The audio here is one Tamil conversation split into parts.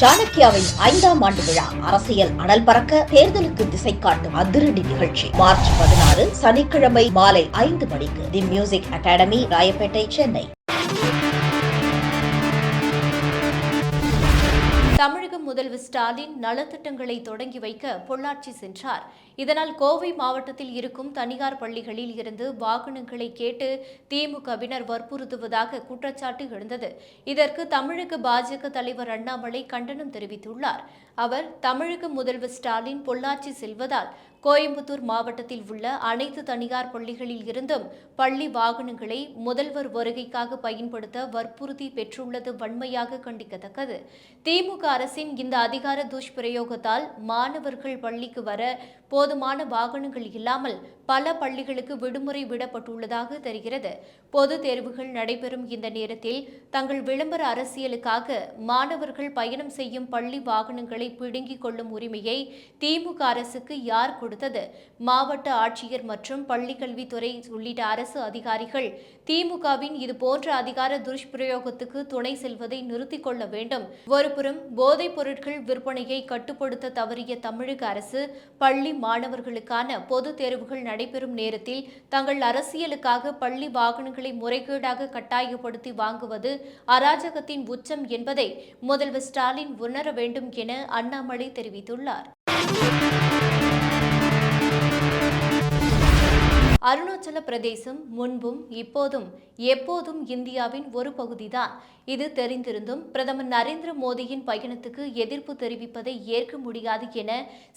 சாணக்கியாவின் ஐந்தாம் ஆண்டு விழா அரசியல் அனல் பறக்க தேர்தலுக்கு திசை காட்டும் அதிரடி நிகழ்ச்சி. மார்ச் பதினாறு சனிக்கிழமை மாலை ஐந்து மணிக்கு the music academy Royapettah Chennai. முதல்வர் ஸ்டாலின் நலத்திட்டங்களை தொடங்கி வைக்க பொள்ளாச்சி சென்றார். இதனால் கோவை மாவட்டத்தில் இருக்கும் தனியார் பள்ளிகளில் இருந்து வாகனங்களை கேட்டு திமுகவினர் வற்புறுத்துவதாக குற்றச்சாட்டு எழுந்தது. இதற்கு தமிழக பாஜக தலைவர் அண்ணாமலை கண்டனம் தெரிவித்துள்ளார். அவர் தமிழக முதல்வர் ஸ்டாலின் பொள்ளாச்சி செல்வதால் கோயம்புத்தூர் மாவட்டத்தில் உள்ள அனைத்து தனியார் பள்ளிகளில் இருந்தும் பள்ளி வாகனங்களை முதல்வர் வருகைக்காக பயன்படுத்த வற்புறுத்தி பெற்றுள்ளது வன்மையாக கண்டிக்கத்தக்கது. திமுக அரசின் இந்த அதிகார துஷ்பிரயோகத்தால் மாணவர்கள் பள்ளிக்கு வர போதுமான வாகனங்கள் இல்லாமல் பல பள்ளிகளுக்கு விடுமுறை விடப்பட்டுள்ளதாக தெரிகிறது. பொது தேர்வுகள் நடைபெறும் இந்த நேரத்தில் தங்கள் விளம்பர அரசியலுக்காக மாணவர்கள் பயணம் செய்யும் பள்ளி வாகனங்களை பிடுங்கிக் கொள்ளும் உரிமையை திமுக அரசுக்கு யார் கொடுத்தது? மாவட்ட ஆட்சியர் மற்றும் பள்ளிக்கல்வித்துறை உள்ளிட்ட அரசு அதிகாரிகள் திமுகவின் இது போன்ற அதிகார துஷ்பிரயோகத்துக்கு துணை செல்வதை நிறுத்திக் கொள்ள வேண்டும். ஒருபுறம் போதைப் பொருட்கள் விற்பனையை கட்டுப்படுத்த தவறிய தமிழக அரசு பள்ளி மாணவர்களுக்கான பொது தேர்வுகள் நடைபெறும் நேரத்தில் தங்கள் அரசியலுக்காக பள்ளி வாகனங்களை முறைகேடாக கட்டாயப்படுத்தி வாங்குவது அராஜகத்தின் உச்சம் என்பதை முதல்வர் ஸ்டாலின் உணர வேண்டும் என அண்ணாமலை தெரிவித்துள்ளார். அருணாச்சல பிரதேசம் முன்பும் இப்போதும் எப்போதும் இந்தியாவின் ஒரு பகுதிதான். இது தெரிந்திருந்தும் பிரதமர் நரேந்திர மோடியின் பயணத்துக்கு எதிர்ப்பு தெரிவிப்பதை ஏற்க முடியாது என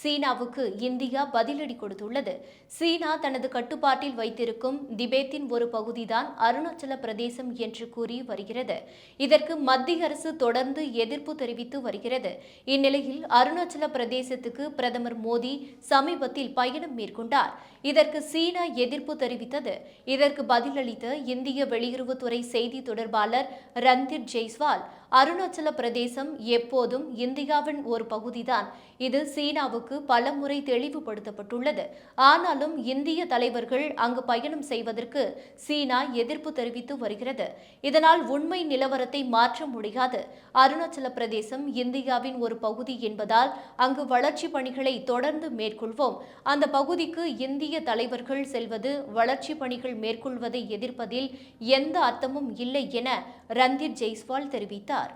சீனாவுக்கு இந்தியா பதிலடி கொடுத்துள்ளது. சீனா தனது கட்டுப்பாட்டில் வைத்திருக்கும் திபேத்தின் ஒரு பகுதிதான் அருணாச்சல பிரதேசம் என்று கூறி வருகிறது. இதற்கு மத்திய அரசு தொடர்ந்து எதிர்ப்பு தெரிவித்து வருகிறது. இந்நிலையில் அருணாச்சல பிரதேசத்துக்கு பிரதமர் மோடி சமீபத்தில் பயணம் மேற்கொண்டார். இதற்கு சீனா எதிர்ப்பு தெரிவித்தது. இதற்கு பதிலளித்த இந்திய வெளியுறவுத்துறை செய்தி தொடர்பாளர் ரந்தீர் ஜெய்ஸ்வால் அருணாச்சல பிரதேசம் எப்போதும் இந்தியாவின் ஒரு பகுதிதான். இது சீனாவுக்கு பலமுறை தெளிவுபடுத்தப்பட்டுள்ளது. ஆனாலும் இந்திய தலைவர்கள் அங்கு பயணம் செய்வதற்கு சீனா எதிர்ப்பு தெரிவித்து வருகிறது. இதனால் உண்மை நிலவரத்தை மாற்ற முடியாது. அருணாச்சல பிரதேசம் இந்தியாவின் ஒரு பகுதி என்பதால் அங்கு வளர்ச்சி பணிகளை தொடர்ந்து மேற்கொள்வோம். அந்த பகுதிக்கு இந்திய தலைவர்கள் செல்வது வளர்ச்சி பணிகள் மேற்கொள்வதை எதிர்ப்பதில் எந்த அர்த்தமும் இல்லை என ரந்தீர் ஜெய்ஸ்வால் தெரிவித்தார்.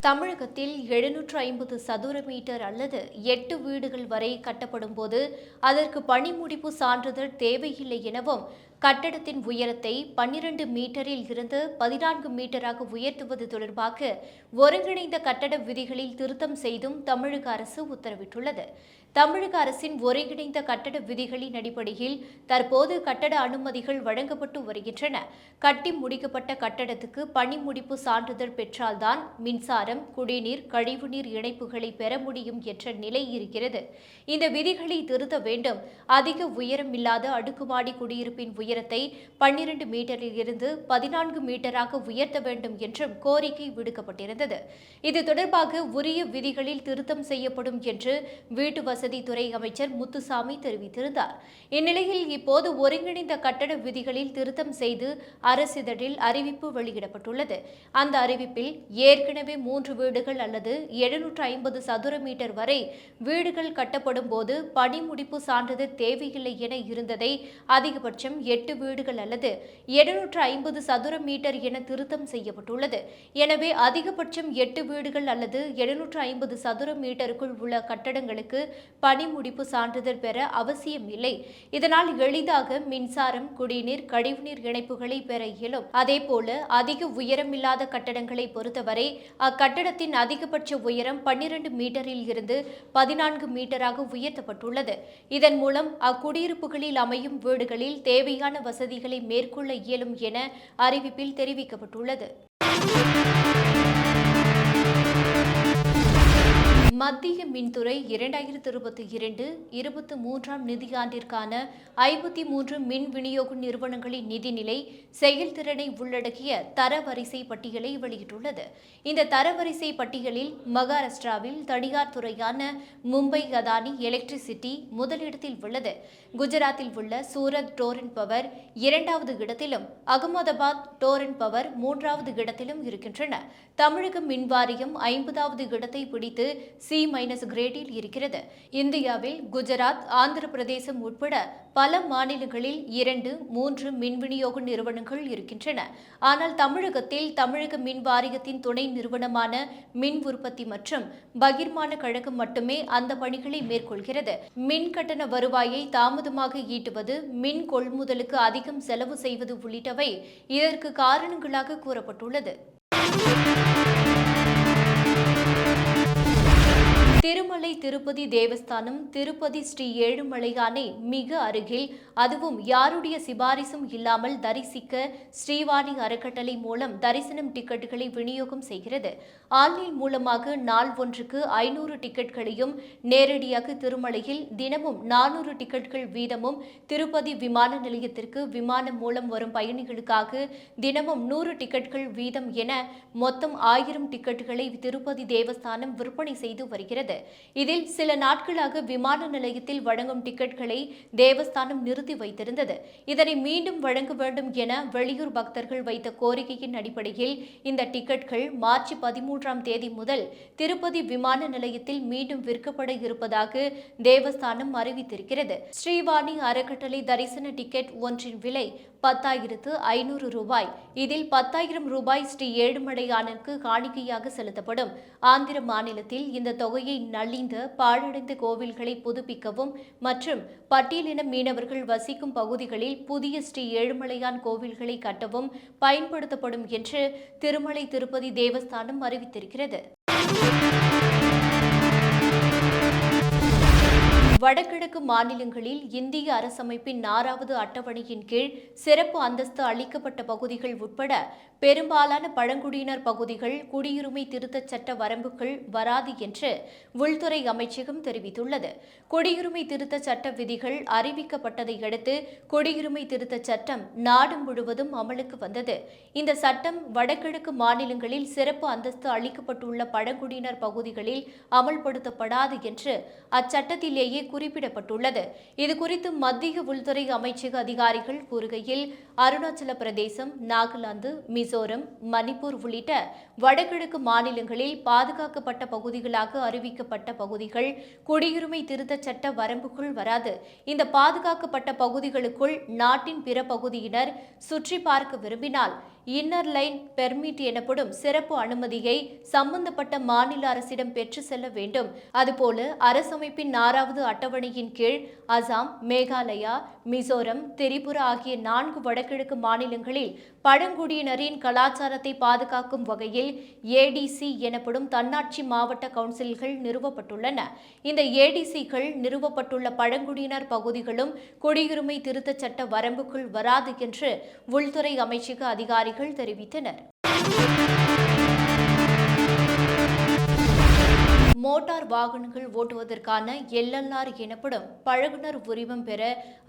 தமிழகத்தில் எழுநூற்று ஐம்பது சதுர மீட்டர் அல்லது எட்டு வீடுகள் வரை கட்டப்படும் போது அதற்கு பணி முடிப்பு சான்றிதழ் தேவையில்லை எனவும் கட்டடத்தின் உயரத்தை பன்னிரண்டு மீட்டரில் இருந்து பதினான்கு மீட்டராக உயர்த்துவது தொடர்பாக ஒருங்கிணைந்த கட்டட விதிகளில் திருத்தம் செய்தும் தமிழக அரசு உத்தரவிட்டுள்ளது. தமிழக அரசின் ஒருங்கிணைந்த கட்டட விதிகளின் அடிப்படையில் தற்போது கட்டட அனுமதிகள் வழங்கப்பட்டு வருகின்றன. கட்டி முடிக்கப்பட்ட கட்டடத்துக்கு பணி முடிப்பு சான்றிதழ் பெற்றால்தான் மின்சாரம் குடிநீர் கழிவுநீர் இணைப்புகளை பெற முடியும் என்ற நிலை இருக்கிறது. இந்த விதிகளை திருத்த வேண்டும். அதிக உயரம் இல்லாத அடுக்குமாடி குடியிருப்பின் உயரத்தை பன்னிரண்டு மீட்டரில் இருந்து பதினான்கு மீட்டராக உயர்த்த வேண்டும் என்றும் கோரிக்கை விடுக்கப்பட்டிருந்தது. இது தொடர்பாக உரிய விதிகளில் திருத்தம் செய்யப்படும் என்று வீட்டு வசதித்துறை அமைச்சர் முத்துசாமி தெரிவித்திருந்தார். இந்நிலையில் இப்போது ஒருங்கிணைந்த கட்டட விதிகளில் திருத்தம் செய்து அரசிதழில் அறிவிப்பு வெளியிடப்பட்டுள்ளது. அந்த அறிவிப்பில் ஏற்கனவே மூன்று வீடுகள் அல்லது எழுநூற்று ஐம்பது சதுர மீட்டர் வரை வீடுகள் கட்டப்படும் போது பணி முடிப்பு சான்றிதழ் தேவையில்லை என இருந்ததை அதிகபட்சம் எட்டு வீடுகள் அல்லது எழுநூற்று ஐம்பது சதுர மீட்டர் என திருத்தம் செய்யப்பட்டுள்ளது. எனவே அதிகபட்சம் எட்டு வீடுகள் அல்லது எழுநூற்று ஐம்பது சதுர மீட்டருக்குள் உள்ள கட்டடங்களுக்கு பணி முடிப்பு சான்றிதழ் பெற அவசியம் இல்லை. இதனால் எளிதாக மின்சாரம் குடிநீர் கழிவுநீர் இணைப்புகளை பெற இயலும். அதேபோல அதிக உயரமில்லாத கட்டடங்களை பொறுத்தவரை அக்கட்டடத்தின் அதிகபட்ச உயரம் பன்னிரண்டு மீட்டரில் இருந்து பதினான்கு மீட்டராக உயர்த்தப்பட்டுள்ளது. இதன் மூலம் அக்குடியிருப்புகளில் அமையும் வீடுகளில் தேவையான வசதிகளை மேற்கொள்ள இயலும் என அறிவிப்பில் தெரிவிக்கப்பட்டுள்ளது. மத்திய மின்துறை இரண்டாயிரத்து இருபத்தி இரண்டு இருபத்தி மூன்றாம் நிதியாண்டிற்கான ஐம்பத்தி மூன்று மின் விநியோக நிறுவனங்களின் நிதிநிலை செயல்திறனை உள்ளடக்கிய தரவரிசை பட்டியலை வெளியிட்டுள்ளது. இந்த தரவரிசை பட்டியலில் மகாராஷ்டிராவில் தனியார் துறையான மும்பை அதானி எலக்ட்ரிசிட்டி முதலிடத்தில் உள்ளது. குஜராத்தில் உள்ள சூரத் டோரன் பவர் இரண்டாவது இடத்திலும் அகமதாபாத் டோரன் பவர் மூன்றாவது இடத்திலும் இருக்கின்றன. தமிழக மின் வாரியம் ஐம்பதாவது இடத்தை பிடித்து சி மைனஸ் கிரேடில் இருக்கிறது. இந்தியாவில் குஜராத் ஆந்திர பிரதேசம் உட்பட பல மாநிலங்களில் இரண்டு மூன்று மின் விநியோக நிறுவனங்கள் இருக்கின்றன. ஆனால் தமிழகத்தில் தமிழக மின் வாரியத்தின் துணை நிறுவனமான மின் உற்பத்தி மற்றும் பகிர்மான கழகம் மட்டுமே அந்த பணிகளை மேற்கொள்கிறது. மின் கட்டண வருவாயை தாமதமாக ஈட்டுவது மின் கொள்முதலுக்கு அதிகம் செலவு செய்வது உள்ளிட்டவை இதற்கு காரணங்களாக கூறப்பட்டுள்ளது. திருமலை திருப்பதி தேவஸ்தானம் திருப்பதி ஸ்ரீ ஏழுமலையானை மிக அருகில் அதுவும் யாருடைய சிபாரிசும் இல்லாமல் தரிசிக்க ஸ்ரீவாணி அறக்கட்டளை மூலம் தரிசனம் டிக்கெட்டுகளை விநியோகம் செய்கிறது. ஆன்லைன் மூலமாக நாள் ஒன்றுக்கு ஐநூறு டிக்கெட்களையும் நேரடியாக திருமலையில் தினமும் நானூறு டிக்கெட்கள் வீதமும் திருப்பதி விமான நிலையத்திற்கு விமானம் மூலம் வரும் பயணிகளுக்காக தினமும் நூறு டிக்கெட்கள் வீதம் என மொத்தம் ஆயிரம் டிக்கெட்டுகளை திருப்பதி தேவஸ்தானம் விற்பனை செய்து வருகிறது. இதில் சில நாட்களாக விமான நிலையத்தில் வழங்கும் டிக்கெட்களை தேவஸ்தானம் நிறுத்தி வைத்திருந்தது. இதனை மீண்டும் வழங்க வேண்டும் என வெளியூர் பக்தர்கள் வைத்த கோரிக்கையின் அடிப்படையில் இந்த டிக்கெட்கள் மார்ச் பதிமூன்றாம் தேதி முதல் திருப்பதி விமான நிலையத்தில் மீண்டும் விற்கப்பட இருப்பதாக தேவஸ்தானம் அறிவித்திருக்கிறது. ஸ்ரீவாணி அறக்கட்டளை தரிசன டிக்கெட் ஒன்றின் விலை பத்தாயிரத்து ஐநூறு ரூபாய். இதில் பத்தாயிரம் ரூபாய் ஸ்ரீ ஏழுமலையானுக்கு காணிக்கையாக செலுத்தப்படும். ஆந்திர மாநிலத்தில் இந்த தொகையை நலிந்த பாழடைந்த கோவில்களை புதுப்பிக்கவும் மற்றும் பட்டியலின மீனவர்கள் வசிக்கும் பகுதிகளில் புதிய ஸ்ரீ ஏழுமலையான் கோவில்களை கட்டவும் பயன்படுத்தப்படும் என்று திருமலை திருப்பதி தேவஸ்தானம் அறிவித்திருக்கிறது. வடகிழக்கு மாநிலங்களில் இந்திய அரசமைப்பின் ஆறாவது அட்டவணையின் கீழ் சிறப்பு அந்தஸ்து அளிக்கப்பட்ட பகுதிகள் உட்பட பெரும்பாலான பழங்குடியினர் பகுதிகள் குடியுரிமை திருத்தச் சட்ட வரம்புக்குள் வராது என்று உள்துறை அமைச்சகம் தெரிவித்துள்ளது. குடியுரிமை திருத்தச் சட்ட விதிகள் அறிவிக்கப்பட்டதை அடுத்து குடியுரிமை திருத்தச் சட்டம் நாடு முழுவதும் அமலுக்கு வந்தது. இந்த சட்டம் வடகிழக்கு மாநிலங்களில் சிறப்பு அந்தஸ்து அளிக்கப்பட்டுள்ள பழங்குடியினர் பகுதிகளில் அமல்படுத்தப்படாது என்று அச்சட்டத்திலேயே குறிப்பிடப்பட்டுள்ளது. இதுகுறித்து மத்திய உள்துறை அமைச்சக அதிகாரிகள் கூறுகையில் அருணாச்சல பிரதேசம் நாகாலாந்து மிசோரம் மணிப்பூர் உள்ளிட்ட வடகிழக்கு மாநிலங்களில் பாதுகாக்கப்பட்ட பகுதிகளாக அறிவிக்கப்பட்ட பகுதிகள் குடியுரிமை திருத்தச் சட்ட வரம்புக்குள் வராது. இந்த பாதுகாக்கப்பட்ட பகுதிகளுக்குள் நாட்டின் பிற பகுதியினர் சுற்றி பார்க்க விரும்பினால் இன்னர் லைன் பெர்மிட் எனப்படும் சிறப்பு அனுமதியை சம்பந்தப்பட்ட மாநில அரசிடம் பெற்று செல்ல வேண்டும். அதுபோல அரசமைப்பின் ஆறாவது அட்டவணையின் கீழ் அசாம் மேகாலயா மிசோரம் திரிபுரா ஆகிய நான்கு வடகிழக்கு மாநிலங்களில் பழங்குடியினரின் கலாச்சாரத்தை பாதுகாக்கும் வகையில் ஏடிசி எனப்படும் தன்னாட்சி மாவட்ட கவுன்சில்கள் நிறுவப்பட்டுள்ளன. இந்த ஏடிசிகள் நிறுவப்பட்டுள்ள பழங்குடியினர் பகுதிகளும் குடியுரிமை திருத்தச் சட்ட வரம்புக்குள் வராது என்று உள்துறை அமைச்சக அதிகாரிகள் தெரிவித்தனர். மோட்டார் வாகனங்கள் ஓட்டுவதற்கான எல்எல்ஆர் எனப்படும் பழகுனர் உரிமம் பெற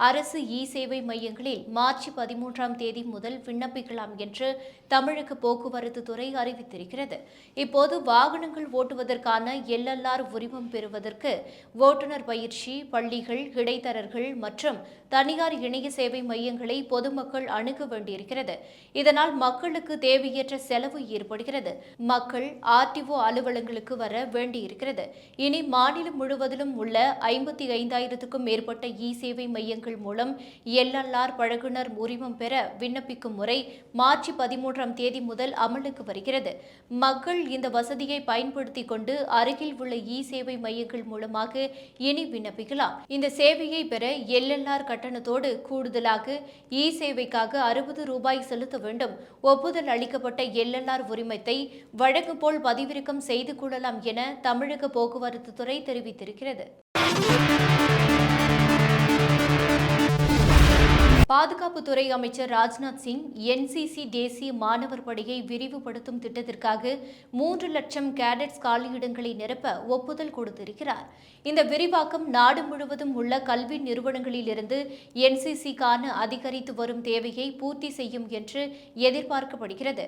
அரசு இ சேவை மையங்களில் மார்ச் பதிமூன்றாம் தேதி முதல் விண்ணப்பிக்கலாம் என்று தமிழக போக்குவரத்து துறை அறிவித்திருக்கிறது. இப்போது வாகனங்கள் ஓட்டுவதற்கான எல்எல்ஆர் உரிமம் பெறுவதற்கு ஓட்டுநர் பயிற்சி பள்ளிகள் இடைத்தரர்கள் மற்றும் தனியார் இணைய சேவை மையங்களை பொதுமக்கள் அணுக வேண்டியிருக்கிறது. இதனால் மக்களுக்கு தேவையற்ற செலவு ஏற்படுகிறது. மக்கள் ஆர்டிஓ அலுவலங்களுக்கு வர வேண்டியிருக்கிறது. இருக்கிறது. இனி மாநிலம் முழுவதிலும் உள்ள ஐம்பத்தி ஐந்தாயிரத்துக்கும் மேற்பட்ட இ சேவை மையங்கள் மூலம் எல்எல்ஆர் பழகுனர் உரிமம் பெற விண்ணப்பிக்கும் முறை மார்ச் பதிமூன்றாம் தேதி முதல் அமலுக்கு வருகிறது. மக்கள் இந்த வசதியை பயன்படுத்திக் கொண்டு அருகில் உள்ள இ சேவை மையங்கள் மூலமாக இனி விண்ணப்பிக்கலாம். இந்த சேவையை பெற எல்எல்ஆர் கட்டணத்தோடு கூடுதலாக இ சேவைக்காக அறுபது ரூபாய் செலுத்த வேண்டும். ஒப்புதல் அளிக்கப்பட்ட எல்எல்ஆர் உரிமத்தை வழக்கு போல் பதிவிறக்கம் செய்து கொள்ளலாம் என தமிழக போக்குவரத்து துறை தெரிவித்திருக்கிறது. பாதுகாப்புத்துறை அமைச்சர் ராஜ்நாத் சிங் என்சிசி தேசிய மாணவர் படையை விரிவுபடுத்தும் திட்டத்திற்காக மூன்று லட்சம் கேடட்ஸ் காலியிடங்களை நிரப்ப ஒப்புதல் கொடுத்திருக்கிறார். இந்த விரிவாக்கம் நாடு முழுவதும் உள்ள கல்வி நிறுவனங்களிலிருந்து என்சிசிக்கான அதிகரித்து வரும் தேவையை பூர்த்தி செய்யும் என்று எதிர்பார்க்கப்படுகிறது.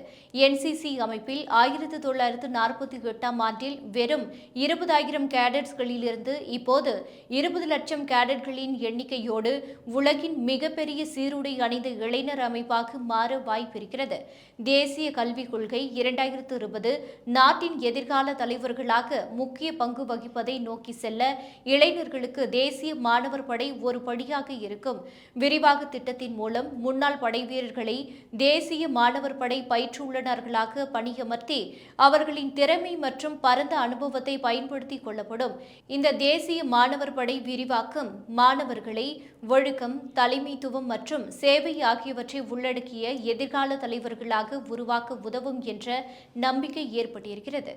என்சிசி அமைப்பில் ஆயிரத்தி தொள்ளாயிரத்து நாற்பத்தி எட்டாம் ஆண்டில் வெறும் இருபதாயிரம் கேடட்ஸ்களிலிருந்து இப்போது இருபது லட்சம் கேடட்களின் எண்ணிக்கையோடு உலகின் மிகப்பெரிய சீருடை அணிந்த இளைஞர் அமைப்பாக மாற வாய்ப்பிருக்கிறது. தேசிய கல்விக் கொள்கை இரண்டாயிரத்து இருபது நாட்டின் எதிர்கால தலைவர்களாக முக்கிய பங்கு வகிப்பதை நோக்கி செல்ல இளைஞர்களுக்கு தேசிய மாணவர் படை ஒரு படியாக இருக்கும். விரிவாக திட்டத்தின் மூலம் முன்னாள் படை வீரர்களை தேசிய மாணவர் படை பயிற்றுள்ளனர்களாக பணியமர்த்தி அவர்களின் திறமை மற்றும் பரந்த அனுபவத்தை பயன்படுத்திக் கொள்ளப்படும். இந்த தேசிய மாணவர் படை விரிவாக்கம் மாணவர்களை ஒழுக்கம் தலைமைத்துவம் மற்றும் மற்றும் சேவை ஆகியவற்றை உள்ளடக்கிய எதிர்கால தலைவர்களாக உருவாக்க உதவும் என்ற நம்பிக்கை ஏற்பட்டிருக்கிறது.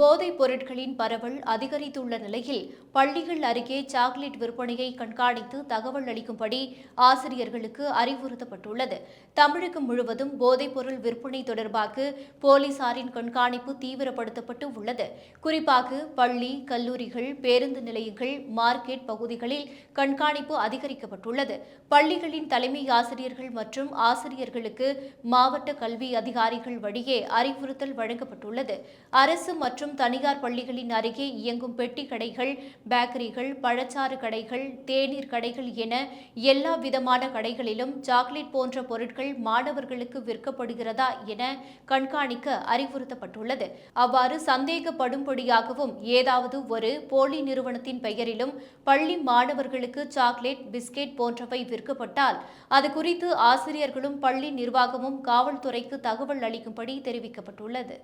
போதைப் பொருட்களின் பரவல் அதிகரித்துள்ள நிலையில் பள்ளிகள் அருகே சாக்லேட் விற்பனையை கண்காணித்து தகவல் அளிக்கும்படி ஆசிரியர்களுக்கு அறிவுறுத்தப்பட்டுள்ளது. தமிழகம் முழுவதும் போதைப் பொருள் விற்பனை தொடர்பாக போலீசாரின் கண்காணிப்பு தீவிரப்படுத்தப்பட்டு உள்ளது. குறிப்பாக பள்ளி கல்லூரிகள் பேருந்து நிலையங்கள் மார்க்கெட் பகுதிகளில் கண்காணிப்பு அதிகரிக்கப்பட்டுள்ளது. பள்ளிகளின் தலைமை ஆசிரியர்கள் மற்றும் ஆசிரியர்களுக்கு மாவட்ட கல்வி அதிகாரிகள் வழியே அறிவுறுத்தல் வழங்கப்பட்டுள்ளது. அரசு மற்றும் மற்றும் தனியார் பள்ளிகளின் அருகே இயங்கும் பெட்டி கடைகள் பேக்கரிகள் பழச்சாறு கடைகள் தேநீர் கடைகள் என எல்லா விதமான கடைகளிலும் சாக்லேட் போன்ற பொருட்கள் மாணவர்களுக்கு விற்கப்படுகிறதா என கண்காணிக்க அறிவுறுத்தப்பட்டுள்ளது. அவ்வாறு சந்தேகப்படும்படியாகவும் ஏதாவது ஒரு போலி நிறுவனத்தின் பெயரிலும் பள்ளி மாணவர்களுக்கு சாக்லேட் பிஸ்கெட் போன்றவை விற்கப்பட்டால் அது குறித்து ஆசிரியர்களும் பள்ளி நிர்வாகமும் காவல்துறைக்கு தகவல் அளிக்கும்படி தெரிவிக்கப்பட்டுள்ளது.